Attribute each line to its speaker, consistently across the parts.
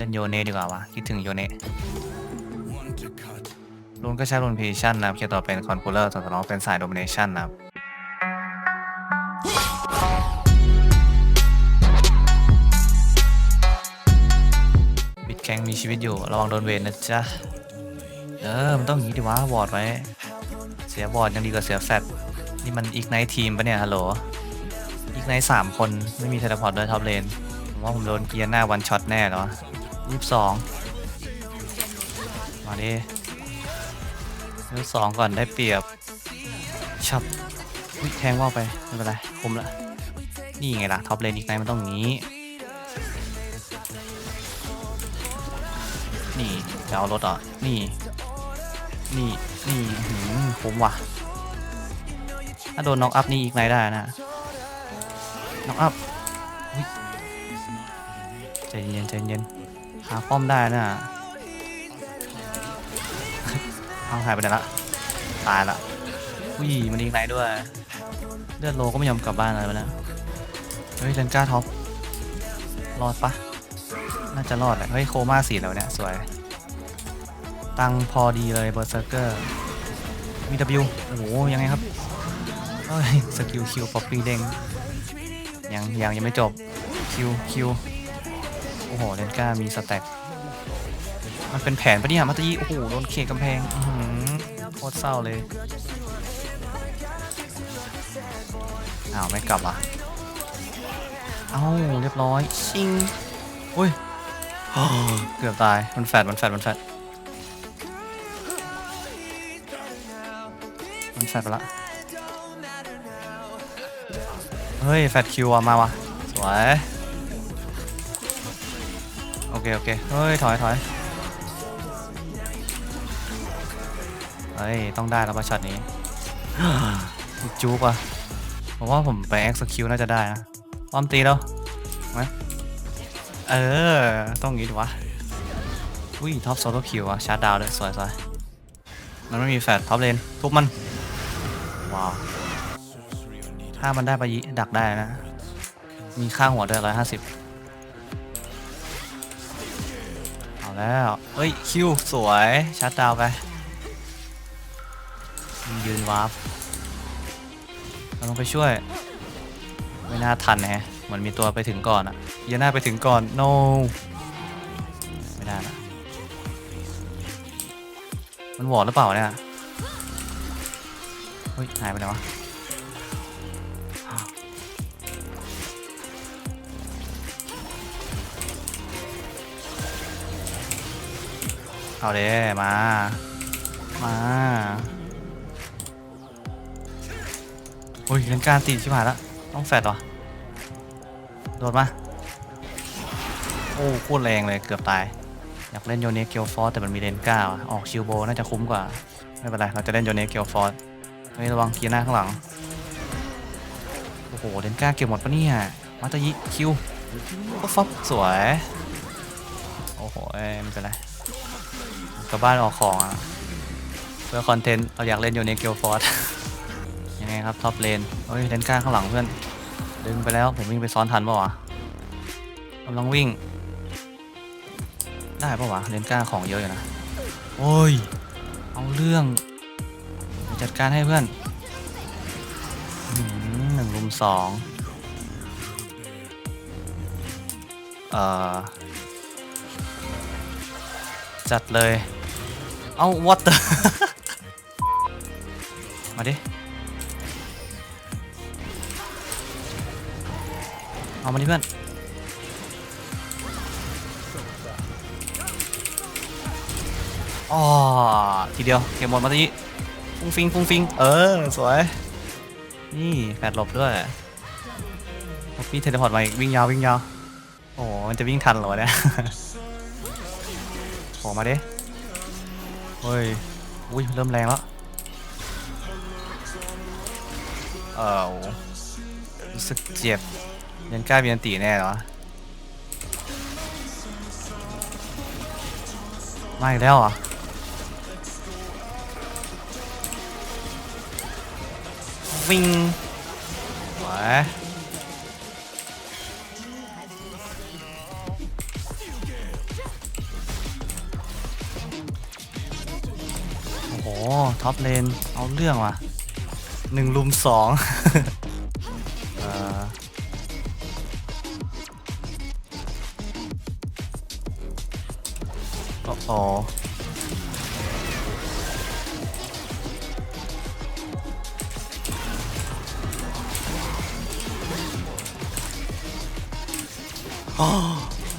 Speaker 1: เล่นโยเนดีกว่าวะคิดถึงโยเนลุนก็ใช้ลุนพีชั่นนะครับเคียร์ต่อเป็นคอนคูลเลอร์ส่วนสำรองเป็นสายโดมิเนชันนะครับบิดแข็งมีชีวิตอยู่ ระวังโดนเวนนะจ๊ะ เออ มันต้องอย่างนี้ดิวะวอร์ดไว้ เสียบอร์ดยังดีกว่าเสียแฟตนี่มันอีกไนท์ทีมปะเนี่ยฮัลโหลอีกไนท์สามคนไม่มีเทเลพอร์ตด้วยท็อปเลนผมว่าผมโดนเกียร์หน้าวันช็อตแน่เหรอ ยี่สิบสองมาดิยี่สิบสองก่อนได้เปรียบชับแทงว่าไปไม่เป็นไรคุมละนี่ไงล่ะท็อปเลนอีกไนมันต้องงี้ นี่จะเอารถอะ นี่ นี่นี่หืมผมว่ะ ถ้าโดนน็อกอัพนี่อีกไนได้นะน็อกอัพอุ๊ยใจเย็นใจเย็น หาป้อมได้นะเอาหายไปไหนละ ตายละอุ้ยมันอีกไนด้วย เลือดโลก็ไม่ยอมกลับบ้านอะไรไปแล้วเฮ้ยเลนก้าท็อป รอดปะน่าจะรอดแหละ เฮ้ยโคม่าสีแล้วเนี่ย สวย ตังพอดีเลยเบอร์เซอร์เกอร์มี W โอ้โห ยังไงครับเฮ้ย สกิลคิวป๊อปปี้เด้งยังยังยังไม่จบคิวคิว โอ้โหเลนก้ามีสแต็กมันเป็นแผนปะเนี่ยมัตยีโอ้โหโดนเคกำแพงโคตรเศร้าเลยอ้าวไม่กลับอะเอ้าเรียบร้อยชิงอุ้ยเกือบตายมันแฟดมันแฟดมันแฟดมันแฟดไปละเฮ้ยแฟดคิวอะมาวะสวย เค โอเค เฮ้ย ถอยถอยเฮ้ย ต้องได้แล้วป่ะช็อตนี้จูบอะผมว่าผมไป execute น่าจะได้นะป้อมตีแล้วไหมเออ ต้องงี้ดิวะ อุ้ย ท็อปโซโล่คิวอะชาร์จดาวด้วยสวยสวยมันไม่มีแฟดท็อปเลน ทุบมัน ว้าว ถ้ามันได้ไปยิดักได้นะ มีค่าหัวด้วยร้อยห้าสิบ แล้ว เฮ้ย คิว สวย ชาร์จดาวไป ยืนวาร์ปเราลงไปช่วย ไม่น่าทันแฮะเหมือนมีตัวไปถึงก่อนอะเยน่าไปถึงก่อน no ไม่ได้ละมันวอร์ดหรือเปล่าเนี่ย เฮ้ย หายไปไหนวะ เอาเด้มา มาโอ้ยเล่นการตีชิบหายแล้วต้องแฟดเหรอโดนมา โอ้โคตรแรงเลยเกือบตาย อยากเล่นโยเนเกียวฟอสแต่มันมีเลนก้าออกชิลโบน่าจะคุ้มกว่า ไม่เป็นไร เราจะเล่นโยเนเกียวฟอสเฮ้ยระวังกีหน้าข้างหลัง โอ้โหเลนก้าเก็บหมดปะเนี่ยมาตายิคิวก็ฟับสวย โอ้โหเอ้ไม่เป็นไร กลับบ้านออกของอะเพื่อคอนเทนต์เราอยากเล่นโยเนเกียวฟอสยังไงครับท็อปเลนเฮ้ยเลนก้าข้างหลังเพื่อนดึงไปแล้วผมวิ่งไปซ้อนทันป่าวะกำลังวิ่ง ได้ป่าวะเลนก้าของเยอะอยู่นะโอ้ยเอาเรื่องจัดการให้เพื่อนอื้อหือหนึ่งลุมสองเอ่อจัดเลย เอา what the มาดิ เอามาดิเพื่อนอ๋อทีเดียวเกมหมดมาทีฟุ้งฟิงฟุ้งฟิง เออ สวย นี่แปดหลบด้วยพอพี่เทเลพอร์ตมาอีกวิ่งยาววิ่งยาว โอ้มันจะวิ่งทันเหรอเนี่ยโผล่มาดิ เฮ้ย อุ้ย เริ่มแรงแล้ว เออรู้สึกเจ็บ ยันกล้าเบียนตีแน่เหรอ มาอีกแล้วเหรอะวิ่งไหว ท็อปเลน เอาเรื่องว่ะหนึ่งลุมสองเอ่อโอ้โห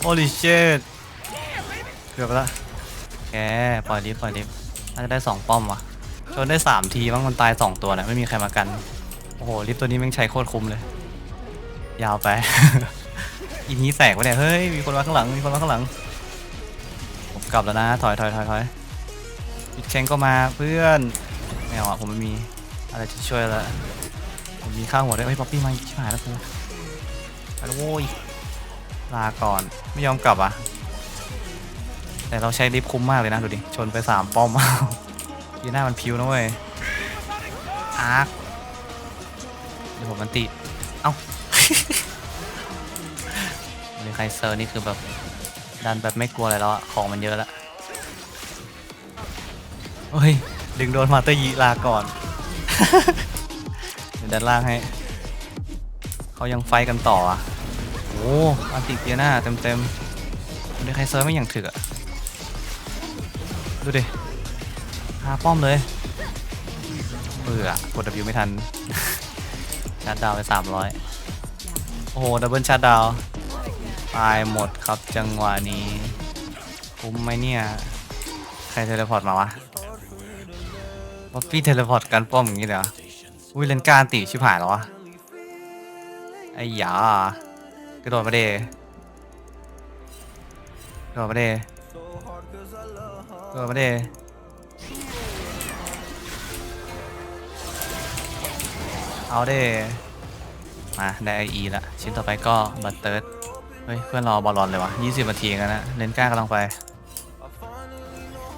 Speaker 1: โอ้ลิเชตเกือบละแกปล่อยลิฟปล่อยลิฟ น่าจะได้สองป้อมว่ะชนได้สามทีมั้งมันตายสองตัวนะไม่มีใครมากัน โอ้โหลิฟต์ตัวนี้แม่งใช้โคตรคุ้มเลย ยาวไป อีนี้แตกวะเนี่ยเฮ้ยมีคนมาข้างหลังมีคนมาข้างหลังผมกลับแล้วนะถอยถอยถอยถอยอีกแข่งก็มาเพื่อนไม่เอาอะผมไม่มีอะไรจะช่วยแล้วผมมีข้าวหัวด้วยเฮ้ยป๊อปปี้มาชิบหายแล้วกูไปแล้วโว้ยลาก่อนไม่ยอมกลับอะ แต่เราใช้ลิฟต์คุ้มมากเลยนะดูดิ ชนไปสามป้อมยีหน้ามันพิวนะเว้ย อาร์คเดี๋ยวผมมันติ เอ้ามีใครเซอร์นี่คือแบบ ดันแบบไม่กลัวอะไรแล้วอะของมันเยอะแล้วเฮ้ย ดึงโดนมาเตอร์ยีลาก่อน เดี๋ยวด้านล่างให้ เขายังไฟกันต่ออะโอ้อันติเกียร์หน้าเต็มเต็มๆมีใครเซอร์ไม่อย่างถึกอะ ดูดิหาป้อมเลยเบื่อกด W ไม่ทัน ชาร์จดาวไป 300 โอ้โห ดับเบิลชาร์จดาว ตายหมดครับจังหวะนี้ คุ้มไหมเนี่ย ใครเทเลพอร์ตมาวะป๊อปปี้เทเลพอร์ตกันป้อมอย่างนี้เลยเหรออุ้ยเลนการตีชิบหายแล้ววะไอ้หยากระโดดมาเดกระโดดมาเด กระโดดมาเดเอาเด้มาได้ไออีละชิ้นต่อไปก็บัตเติร์ดเฮ้ยเพื่อนรอบอลลอนเลยวะ20นาทีกันนะเลนก้ากำลังไป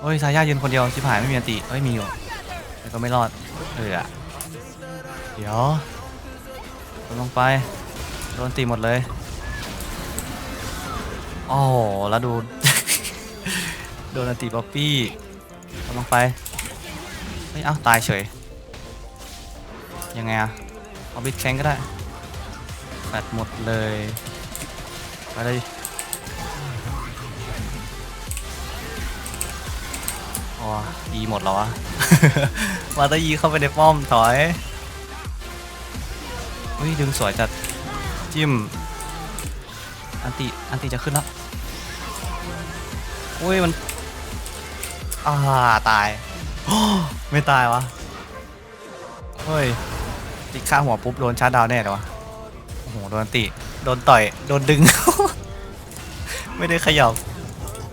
Speaker 1: เฮ้ยซาย่ายืนคนเดียวชิบหายไม่มีอติเฮ้ยมีอยู่แต่ก็ไม่รอดเอออะเดี๋ยวกำลังไปโดนตีหมดเลยโอ้โหแล้วดู โดนอันติป๊อปปี้กำลังไปเฮ้ยเอ้าตายเฉย ยังไงอะเอาบิดแข้งก็ได้แฟดหมดเลยไปเลยอ๋อยีหมดแล้ววะมาตะยีเข้าไปในป้อมถอยเฮ้ยดึงสวยจัดจิ้มอันติอันติจะขึ้นแล้วอุ้ยมัน อ่าตาย ไม่ตายวะ เฮ้ยติดข้าหัวปุ๊บโดนชาร์จดาวแน่เลยวะ โอ้โหโดนติโดนต่อย โดนดึง ไม่ได้ขยับ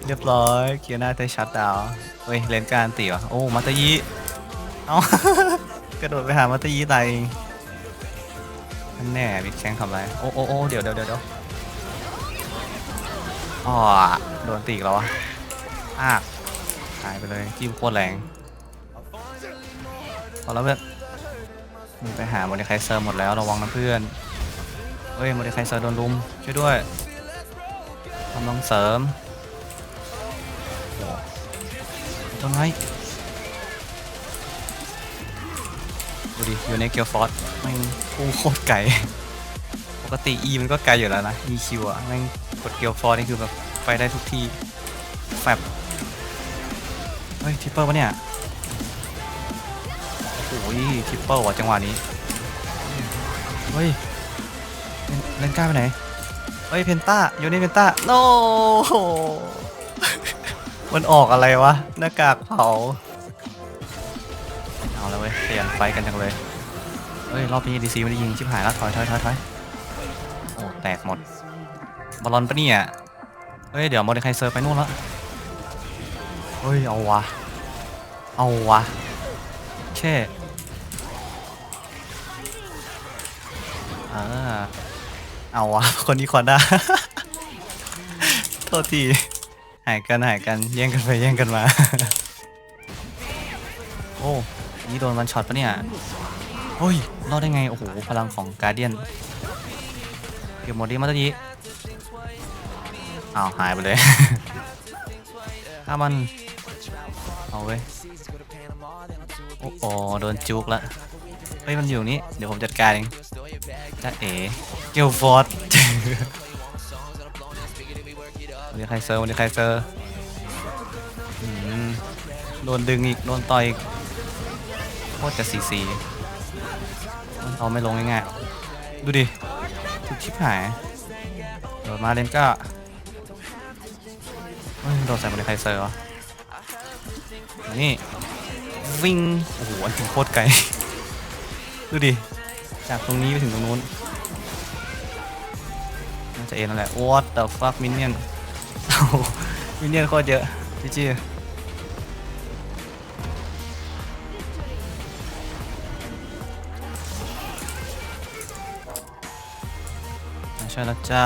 Speaker 1: เรียบร้อยเกียร์หน้าได้ชาร์จดาว เฮ้ยเลนการตีวะโอ้มัตยีเอากระโดดไปหามัตยีตายเองแน่บิ๊กแข้งทำไรโอ้โอ้โอ้เดี๋ยวเดี๋ยวเดี๋ยวอ๋อโดนตีอีกแล้ววะายไปเลยจิ้มโคตรแรงพอแล้วเพื่อนมึงไปหาโมเดลไคเซอร์หมดแล้วระวังนะเพื่อนเฮ้ยโมเดลไคเซอร์โดนลุมช่วยด้วยกำลังเสริมโอ้โหต้นไม้ดูดิอยู่ในเกียวฟอสแม่งพุ่โคตรไกลปกติ E มันก็ไกลอยู่แล้วนะ EQ อะแม่งกดเกียวฟอสนี่คือแบบไปได้ทุกที่แฟบ ฮ้ยทิปเปอร์ปะเนี่ยโอ้ยทิปเปิลว่ะจังหวะนี้เฮ้ยเลนเลนก้าไปไหนเฮ้ยเพนต้าโยนี่เพนต้าโนมันออกอะไรวะหน้ากากเผาเอาแล้วเว้ยขยันไฟกันจังเลยเฮ้ยรอบนี้ดีซีไม่ได้ยิงชิบหายแล้วถอยถอยถอยถอยโอ้แตกหมดบอลลอนปะเนี่ยเฮ้ยเดี๋ยวโมเดลไคเซอร์ไปนู่นแล้ว เฮ้ย เอาวะ เอาวะแช่อ่าเอาวะ คนนี้ขอได้ โทษที หายกันหายกันแย่งกันไปแย่งกันมา โอ้ นี่โดนวันช็อตปะเนี่ยโอ้ย รอดได้ไง โอ้โห พลังของการเดียนเก็บหมดดีมาตะกี้อ้าว หายไปเลย ถ้ามัน เอาเว้โอ้โหโดนจุกละ เฮ้ย มันอยู่นี่ เดี๋ยวผมจัดการเองจ้าเอ๋เกลฟอร์ดวันนี้ใครเซอร์วันนี้ใครเซอร์โดนดึงอีก โดนต่อยอีกโคตรจะสีสีมันเอาไม่ลงง่ายๆ ดูดิทุกชิบหายโดดมาเลนก็เฮ้ยโดนใส่วันนี้ใครเซอร์วะ นี่วิ่งโอ้โหถึงโคตรไกล ดูดิ จากตรงนี้ไปถึงตรงนู้นน่าจะเอ็นนั่นแหละ what the fuck minion โอ้โห minion โคตรเยอะจีจีมาช่แล้วจ้า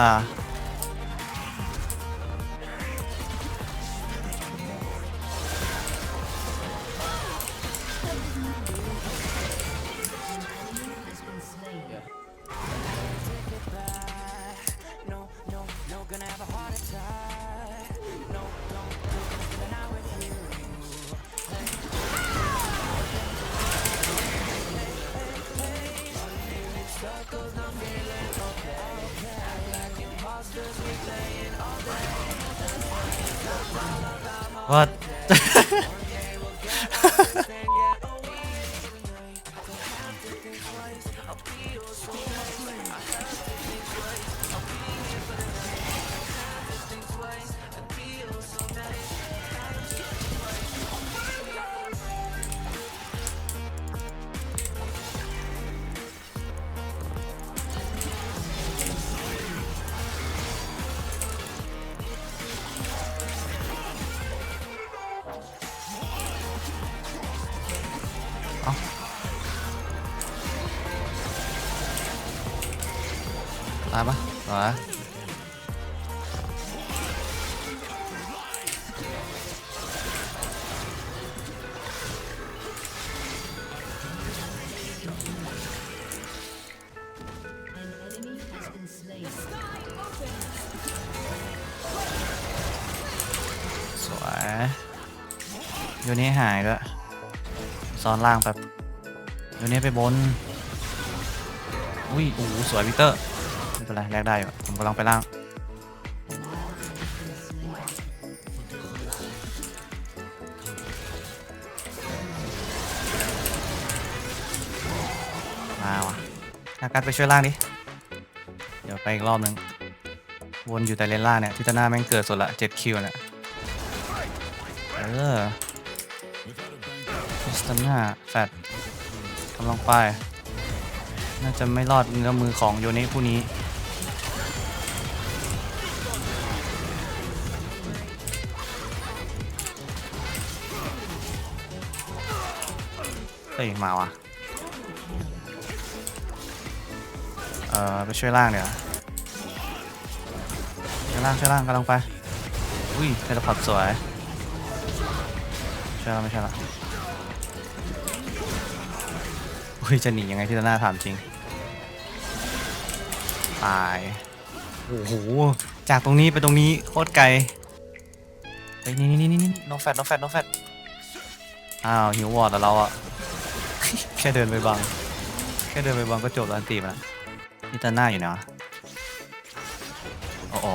Speaker 1: what ตายปะตายสวยโยนี้หายด้วยซ้อนล่างแบบโยนี้ไปบน อุ้ยโอ้สวยวิเตอร์ เป็นไรแลกได้อยู่ผมกำลังไปล่างมาว่ะอากัดไปช่วยล่างดิเดี๋ยวไปอีกรอบนึงวนอยู่แต่เลนล่างเนี่ยทิตาน่าแม่งเกิดสุดละ7คิวเนี่ยเออทิตาน่าแฟดกำลังไปน่าจะไม่รอดเงื้อมือของโยนะผู้นี้ เฮ้ยมาว่ะเอ่อไปช่วยล่างเดี๋ยวช่วยล่างช่วยล่างกำลังไป อุ้ยเทเลพอร์ตสวยใช่แล้วไม่ใช่ละอุ้ยจะหนียังไงที่ตาหน้าถามจริง ตาย โอ้โห จากตรงนี้ไปตรงนี้โคตรไกลเฮ้ยนี่นี่นี่นี่ no fat no fat no fat อ้าวหิววอร์ดแล้วเราอะ ค่เดินไปบัง แค่เดินไปบังก็จบแล้วอันตีมแล้วนี่ตาหน้าอยู่นะโอ้โห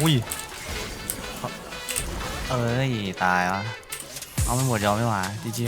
Speaker 1: อุ้ย เอ้ย ตายวะเอาไม่หมดยอมไม่หวาจีจี